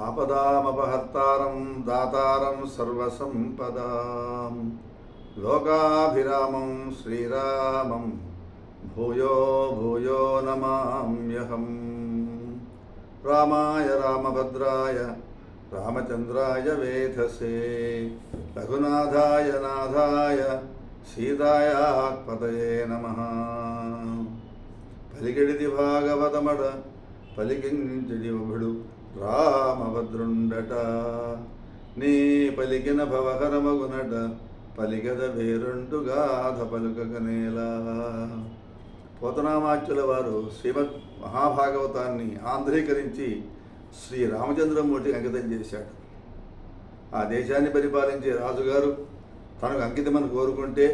ఆపదామపహత్తారం దాతారం సర్వసంపదాం. లోకాభిరామం శ్రీరామం భూయో భూయో నమామ్యహం. రామాయ రామభద్రాయ రామచంద్రాయ వేధసే. రఘునాథాయ నాథాయ సీతాయాత్పతయే నమ. పలికిడిది భాగవతమడ పలికించడి ఒబుడు. రామభద్రుండట. నీ పలికిన భవహరమగునట పలికద వేరుండు గాథ పలుకగనేలా పోతనామాచ్యుల వారు శ్రీమద్ మహాభాగవతాన్ని ఆంధ్రీకరించి శ్రీ రామచంద్రమూర్తికి అంకితం చేశాడు ఆ దేశాన్ని పరిపాలించే రాజుగారు తనకు అంకితమని కోరుకుంటే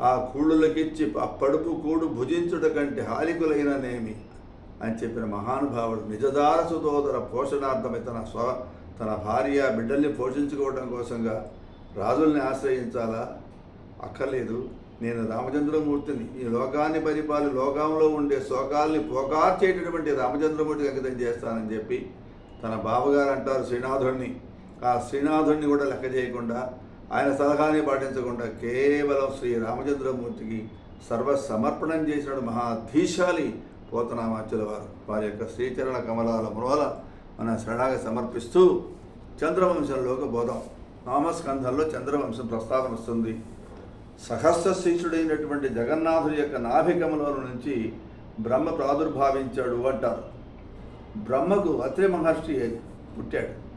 ఆ కూళ్ళులకిచ్చి ఆ పడుపు కూడు భుజించుట కంటే హాలికులైననేమి అని చెప్పిన మహానుభావుడు నిజదార సుతోదర పోషణార్థమై తన స్వ తన భార్య బిడ్డల్ని పోషించుకోవడం కోసంగా రాజుల్ని ఆశ్రయించాలా? అక్కర్లేదు. నేను రామచంద్రమూర్తిని ఈ లోకాన్ని పరిపాలి లోకంలో ఉండే శోకాల్ని పోకార్చేటటువంటి రామచంద్రమూర్తికి అంకితం చేస్తానని చెప్పి తన బావగారు అంటారు శ్రీనాథుడిని. ఆ శ్రీనాథుడిని కూడా లెక్క చేయకుండా ఆయన సలహాని పాటించకుండా కేవలం శ్రీ రామచంద్రమూర్తికి సర్వ సమర్పణం చేసినాడు మహాధీశాలి పోతనామాచుల వారు. వారి యొక్క శ్రీచరణ కమలాల మూల మన శరణాగ సమర్పిస్తూ చంద్రవంశంలోకి బోధం. నామస్కంధంలో చంద్రవంశం ప్రస్తావన వస్తుంది. సహస్ర శిష్యుడైనటువంటి జగన్నాథుడి యొక్క నాభికమల నుంచి బ్రహ్మ ప్రాదుర్భావించాడు అంటారు. బ్రహ్మకు అత్రి మహర్షి పుట్టాడు.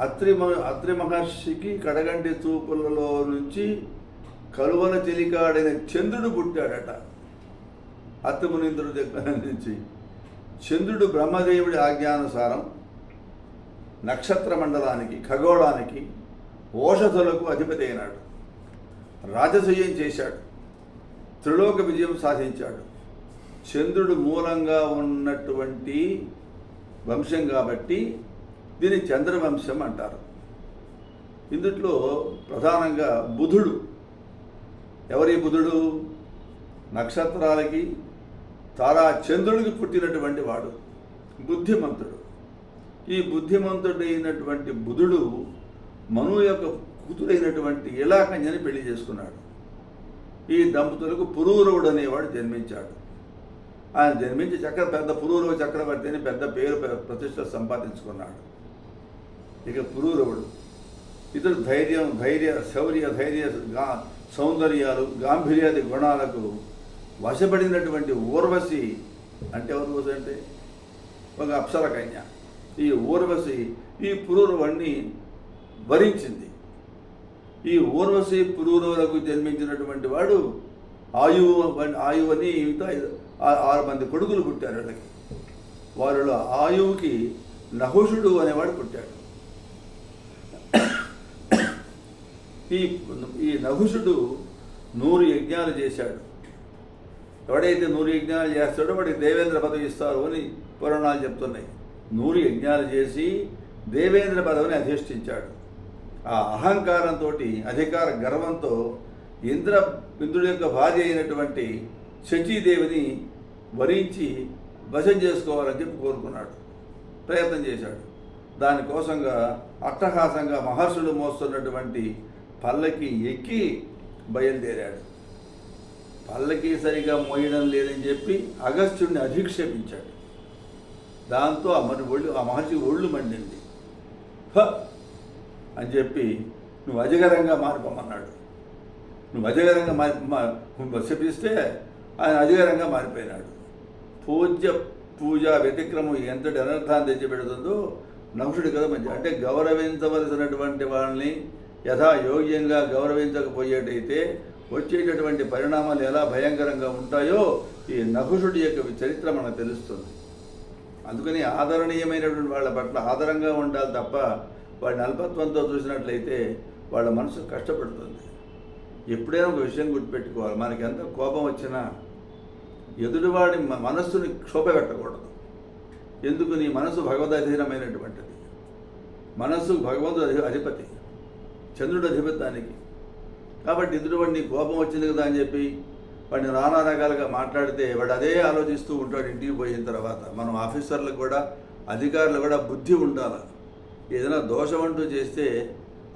అత్రి మ- అత్రి మహర్షికి కడగంటి చూపులలో నుంచి కలువల చెలికాడైన చంద్రుడు పుట్టాడట. అత్రి దగ్గర నుంచి చంద్రుడు బ్రహ్మదేవుడి ఆజ్ఞానుసారం నక్షత్ర మండలానికి ఖగోళానికి ఓషధులకు అధిపతి అయినాడు. రాజసూయం చేశాడు. త్రిలోక విజయం సాధించాడు. చంద్రుడు మూలంగా ఉన్నటువంటి వంశం కాబట్టి దీన్ని చంద్రవంశం అంటారు. ఇందుట్లో ప్రధానంగా బుధుడు. ఎవరి బుధుడు? నక్షత్రాలకి తారా చంద్రుడికి పుట్టినటువంటి వాడు బుద్ధిమంతుడు. ఈ బుద్ధిమంతుడైనటువంటి బుధుడు మను యొక్క కూతురైనటువంటి ఇలాకన్యని పెళ్ళి చేసుకున్నాడు. ఈ దంపతులకు పురూరవుడు అనేవాడు జన్మించాడు. ఆయన జన్మించి చక్ర పెద్ద పురూరవ చక్రవర్తి అని పెద్ద పేరు ప్రతిష్ట సంపాదించుకున్నాడు. ఇక పురూరవుడు ఇతడు ధైర్యం ధైర్య శౌర్య ధైర్య గా సౌందర్యాలు గాంభీర్యాది గుణాలకు వశపడినటువంటి ఊర్వశి అంటే ఊర్వశి అంటే? ఒక అప్సర కన్య. ఈ ఊర్వశి ఈ పురూరవుణ్ణి భరించింది ఈ ఊర్వశి పురూరవులకు జన్మించినటువంటి వాడు ఆయువు ఆయువు అని ఆరు మంది కొడుకులు పుట్టారు వాళ్ళకి వారిలో ఆయువుకి నహుషుడు అనేవాడు పుట్టాడు. ఈ ఈ నహుషుడు నూరు యజ్ఞాలు చేశాడు. ఎవడైతే నూరు యజ్ఞాలు చేస్తాడో వాడికి దేవేంద్ర పదవి ఇస్తారు అని పురాణాలు చెప్తున్నాయి. నూరు యజ్ఞాలు చేసి దేవేంద్ర పదవిని అధిష్ఠించాడు. ఆ అహంకారంతో అధికార గర్వంతో ఇంద్ర ఇంద్రుడి యొక్క భార్య అయినటువంటి శచీదేవిని వరించి వశం చేసుకోవాలని చెప్పి కోరుకున్నాడు. ప్రయత్నం చేశాడు. దానికోసంగా అట్టహాసంగా మహర్షులు మోస్తున్నటువంటి పల్లకి ఎక్కి బయలుదేరాడు. పల్లకి సరిగా మోయడం లేదని చెప్పి అగస్త్యుడిని అధిక్షేపించాడు. దాంతో ఆ మరి ఒళ్ళు ఆ మహర్షి ఒళ్ళు మండింది. హ! అని చెప్పి నువ్వు అజగరంగా మారిపోమన్నాడు. నువ్వు అజగరంగా మారి మా- శపిస్తే ఆయన అజగరంగా మారిపోయినాడు. పూజ్య పూజ వ్యతిక్రమం ఎంతటి అనర్థాన్ని తెచ్చిపెడుతుందో నహుషుడు కదా మంచి అంటే గౌరవించవలసినటువంటి వాళ్ళని యథా యోగ్యంగా గౌరవించకపోయేటైతే వచ్చేటటువంటి పరిణామాలు ఎలా భయంకరంగా ఉంటాయో ఈ నహుషుడి యొక్క చరిత్ర మనకు తెలుస్తుంది. అందుకని ఆదరణీయమైనటువంటి వాళ్ళ పట్ల ఆదరంగా ఉండాలి తప్ప వాడిని అల్పత్వంతో చూసినట్లయితే వాళ్ళ మనసు కష్టపడుతుంది. ఎప్పుడైనా ఒక విషయం గుర్తుపెట్టుకోవాలి. మనకి ఎంత కోపం వచ్చినా ఎదుటివాడి మనస్సుని క్షోభ పెట్టకూడదు ఎందుకు? నీ మనసు భగవదధీనమైనటువంటిది. మనస్సు భగవంతుడు అధి అధిపతి. చంద్రుడు అధిపతి దానికి. కాబట్టి ఎదుటివాడి వాడిని కోపం వచ్చింది కదా అని చెప్పి వాడిని నానా రకాలుగా మాట్లాడితే వాడు అదే ఆలోచిస్తూ ఉంటాడు ఇంటికి పోయిన తర్వాత. మనం ఆఫీసర్లకు కూడా అధికారులు కూడా బుద్ధి ఉండాలి? ఏదైనా దోషం అంటూ చేస్తే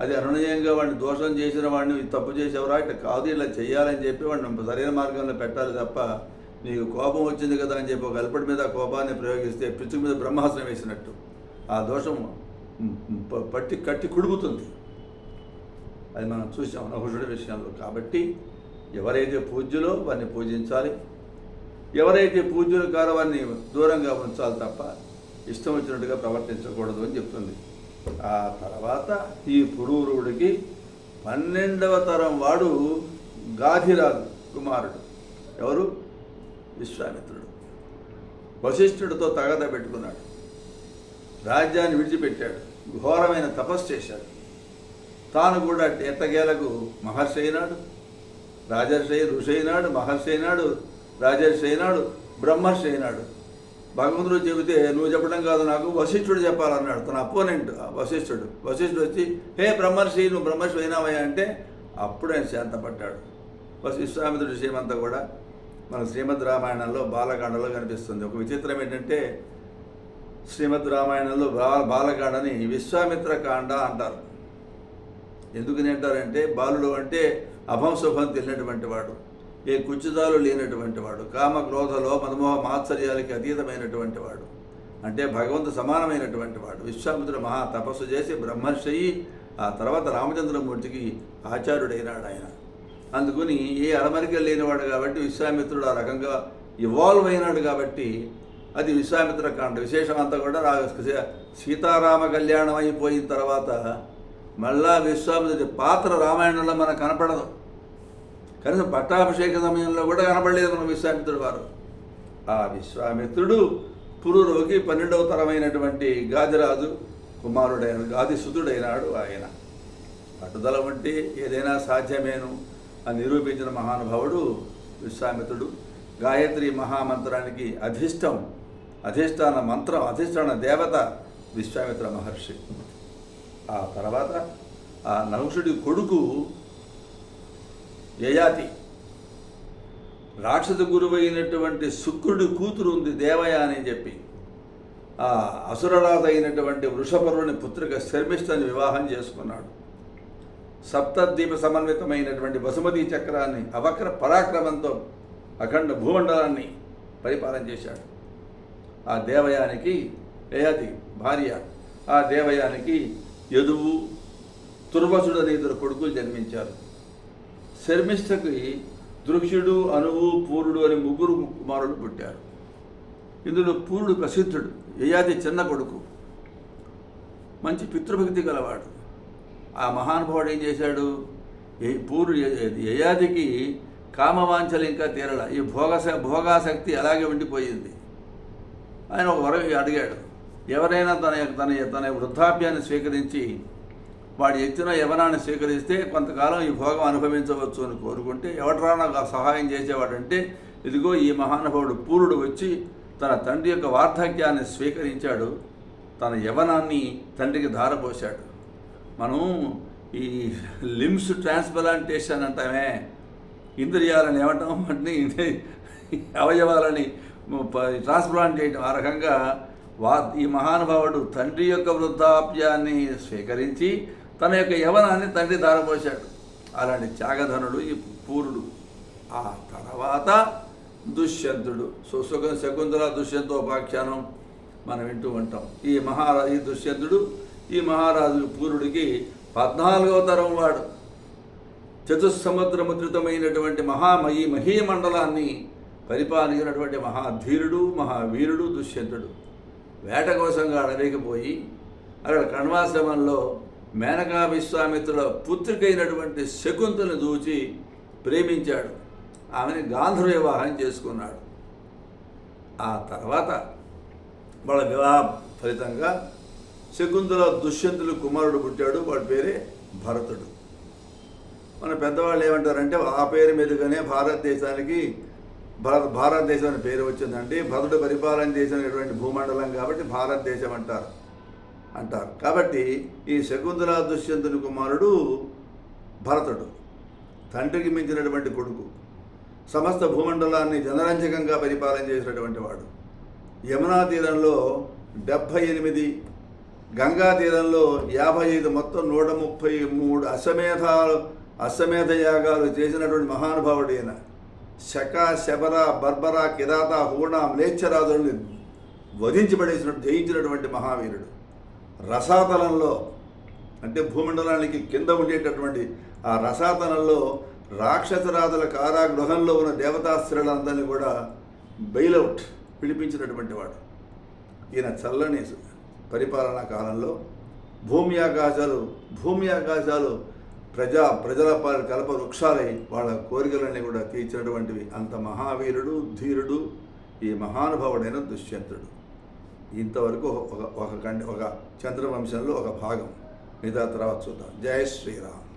అది అనునయంగా వాడిని దోషం చేసిన వాడిని తప్పు చేసేవరా? ఇట్లా కాదు ఇలా చేయాలని చెప్పి వాడిని సరైన మార్గంలో పెట్టాలి తప్ప నీకు కోపం వచ్చింది కదా అని చెప్పి ఒక అల్పటి మీద కోపాన్ని ప్రయోగిస్తే పిచ్చుకు మీద బ్రహ్మాసనం వేసినట్టు. ఆ దోషం పట్టి కట్టి కుడుగుతుంది అది మనం చూసాం నహుషుడి విషయంలో కాబట్టి ఎవరైతే పూజ్యులో వారిని పూజించాలి ఎవరైతే పూజ్యులు కారో వారిని దూరంగా ఉంచాలి తప్ప ఇష్టం వచ్చినట్టుగా ప్రవర్తించకూడదు అని చెప్తుంది. ఆ తర్వాత ఈ పురూరుడికి పన్నెండవ తరం వాడు గాధిరాజు కుమారుడు. ఎవరు? విశ్వామిత్రుడు. వశిష్ఠుడితో తగద పెట్టుకున్నాడు రాజ్యాన్ని విడిచిపెట్టాడు. ఘోరమైన తపస్సు చేశాడు. తాను కూడా ఎట్టగేలకు మహర్షి అయినాడు రాజర్షి అయి ఋషి అయినాడు మహర్షి అయినాడు రాజర్షి అయినాడు బ్రహ్మర్షి అయినాడు. భగవంతుడు చెబితే నువ్వు చెప్పడం కాదు నాకు వశిష్ఠుడు చెప్పాలన్నాడు. తన అపోనెంట్ వశిష్ఠుడు. వశిష్ఠుడు వచ్చి హే బ్రహ్మర్షి నువ్వు బ్రహ్మర్షి అయినావయ్యా? అంటే అప్పుడు ఆయన శాంతపడ్డాడు. విశ్వామిత్రుడి విషయమంతా కూడా మన శ్రీమద్ రామాయణంలో బాలకాండలో కనిపిస్తుంది. ఒక విచిత్రం ఏంటంటే శ్రీమద్ రామాయణంలో బా బాలకాండని విశ్వామిత్ర కాండ అంటారు. ఎందుకు అంటారంటే బాలుడు అంటే అభంశుభం తెలియనటువంటి వాడు. ఏ కుచితాలు లేనటువంటి వాడు. కామ క్రోధలో లోభ మాత్సర్యాలకి అతీతమైనటువంటి వాడు. అంటే భగవంతు సమానమైనటువంటి వాడు. విశ్వామిత్రుడు మహా తపస్సు చేసి బ్రహ్మర్షి ఆ తర్వాత రామచంద్రమూర్తికి ఆచార్యుడైనాడు ఆయన. అందుకుని ఏ అలమరిక లేనివాడు కాబట్టి విశ్వామిత్రుడు ఆ రకంగా ఇవాల్వ్ అయినాడు కాబట్టి అది విశ్వామిత్ర కాండ. విశేషం అంతా కూడా సీతారామ కళ్యాణం అయిపోయిన తర్వాత మళ్ళా విశ్వామిత్రుడి పాత్ర రామాయణంలో మనకు కనపడదు. కనీసం పట్టాభిషేక సమయంలో కూడా కనపడలేదు మన విశ్వామిత్రుడు వారు. ఆ విశ్వామిత్రుడు పురులోకి పన్నెండవ తరమైనటువంటి గాదిరాజు కుమారుడైన గాదిసుతుడైనాడు ఆయన. పట్టుదల ఉంటే ఏదైనా సాధ్యమేను అని నిరూపించిన మహానుభావుడు విశ్వామిత్రుడు. గాయత్రి మహామంత్రానికి అధిష్టం అధిష్టాన మంత్రం అధిష్టాన దేవత విశ్వామిత్ర మహర్షి. ఆ తర్వాత ఆ నహుషుడి కొడుకు యయాతి. రాక్షస గురువైనటువంటి శుక్రుడి కూతురు ఉంది దేవయ అని చెప్పి. ఆ అసురరాజు అయినటువంటి వృషపరుని పుత్రిక శర్మిష్టని వివాహం చేసుకున్నాడు. సప్తద్వీప సమన్వితమైనటువంటి వసుమతి చక్రాన్ని అవక్ర పరాక్రమంతో అఖండ భూమండలాన్ని పరిపాలన చేశాడు. ఆ దేవయానికి యయాతి భార్య ఆ దేవయానికి యదువు తుర్వసుడు అనే ఇద్దరు కొడుకులు జన్మించారు. శర్మిష్ఠకి దృక్షుడు అనువు పూరుడు అని ముగ్గురు కుమారులు పుట్టారు. ఇందులో పూరుడు ప్రసిద్ధుడు యయాతి చిన్న కొడుకు. మంచి పితృభక్తి గలవాడు. ఆ మహానుభావుడు ఏం చేశాడు? పూరుడు యయాతికి కామవాంఛలు ఇంకా తీరల. ఈ భోగస భోగాసక్తి అలాగే ఉండిపోయింది. ఆయన ఒక వరం అడిగాడు. ఎవరైనా తన యొక్క- తన తన వృద్ధాప్యాన్ని స్వీకరించి వాడు ఎత్తిన యవనాన్ని స్వీకరిస్తే కొంతకాలం ఈ భోగం అనుభవించవచ్చు అని కోరుకుంటే ఎవడరా నాకు సహాయం చేసేవాడంటే ఇదిగో ఈ మహానుభావుడు పూరుడు వచ్చి తన తండ్రి యొక్క వార్ధక్యాన్ని స్వీకరించాడు తన యవనాన్ని తండ్రికి ధారపోశాడు. మనం ఈ లిమ్స్ ట్రాన్స్ప్లాంటేషన్ అంటామే. ఇంద్రియాలని ఏమంటాం? అంటే అవయవాలని ట్రాన్స్ప్లాంట్ చేయడం ఆ రకంగా వా ఈ మహానుభావుడు తండ్రి యొక్క వృద్ధాప్యాన్ని స్వీకరించి తన యొక్క యవనాన్ని తండ్రి దారపోశాడు అలాంటి త్యాగధనుడు ఈ పూరుడు. ఆ తర్వాత దుష్యంతుడు. సుసుఖ శకుంతల దుష్యంతోపాఖ్యానం మనం వింటూ ఉంటాం. ఈ మహారా ఈ దుష్యంతుడు ఈ మహారాజు పూరుడికి పద్నాలుగవ తరం వాడు. చతుస్సముద్రముద్రితమైనటువంటి మహా ఈ మహీమండలాన్ని పరిపాలించినటువంటి మహాధీరుడు మహావీరుడు దుష్యంతుడు. వేట కోసంగా అడవికి పోయి అక్కడ కణ్వాశ్రమంలో మేనకా విశ్వామిత్రుల పుత్రికైనటువంటి శకుంతను దూచి ప్రేమించాడు. ఆమెని గాంధర్వ వివాహం చేసుకున్నాడు. ఆ తర్వాత వాళ్ళ వివాహ ఫలితంగా శకుంతల దుష్యంతులు కుమారుడు పుట్టాడు. వాడి పేరే భరతుడు. మన పెద్దవాళ్ళు ఏమంటారంటే ఆ పేరు మీదుగానే భారతదేశానికి భరత భారతదేశం అనే పేరు వచ్చిందండి. భరతుడు పరిపాలన చేసినటువంటి భూమండలం కాబట్టి భారతదేశం అంటారు. అంటారు. కాబట్టి ఈ శకుంతల దుష్యంతుని కుమారుడు భరతుడు తండ్రికి మించినటువంటి కొడుకు సమస్త భూమండలాన్ని జనరంజకంగా పరిపాలన చేసినటువంటి వాడు. యమునా తీరంలో డెబ్భై ఎనిమిది గంగా తీరంలో యాభై ఐదు మొత్తం నూట ముప్పై మూడు అశ్వమేధాలు అశ్వమేధ యాగాలు చేసినటువంటి మహానుభావుడు ఈయన. శక శబర బర్బర కిరాత హూణ మ్లేచ్ఛరాజుల్ని వధించబడేసినట్టు జయించినటువంటి మహావీరుడు. రసాతలంలో అంటే భూమండలానికి కింద ఉండేటటువంటి ఆ రసాతలంలో రాక్షసరాజుల కారాగృహంలో ఉన్న దేవతాస్త్రులందరినీ కూడా బెయిలౌట్ పిలిపించినటువంటి వాడు. ఈయన చల్లని పరిపాలనా కాలంలో భూమి ఆకాశాలు భూమి ఆకాశాలు ప్రజా ప్రజల పాలి కల్ప వృక్షాలై వాళ్ళ కోరికలన్నీ కూడా తీర్చినటువంటివి. అంత మహావీరుడు ధీరుడు ఈ మహానుభావుడైన దుష్యంతుడు. ఇంతవరకు ఒక ఒక కండి ఒక చంద్రవంశంలో ఒక భాగం. మిగతా తర్వాత చూద్దాం. జయ శ్రీరామ్.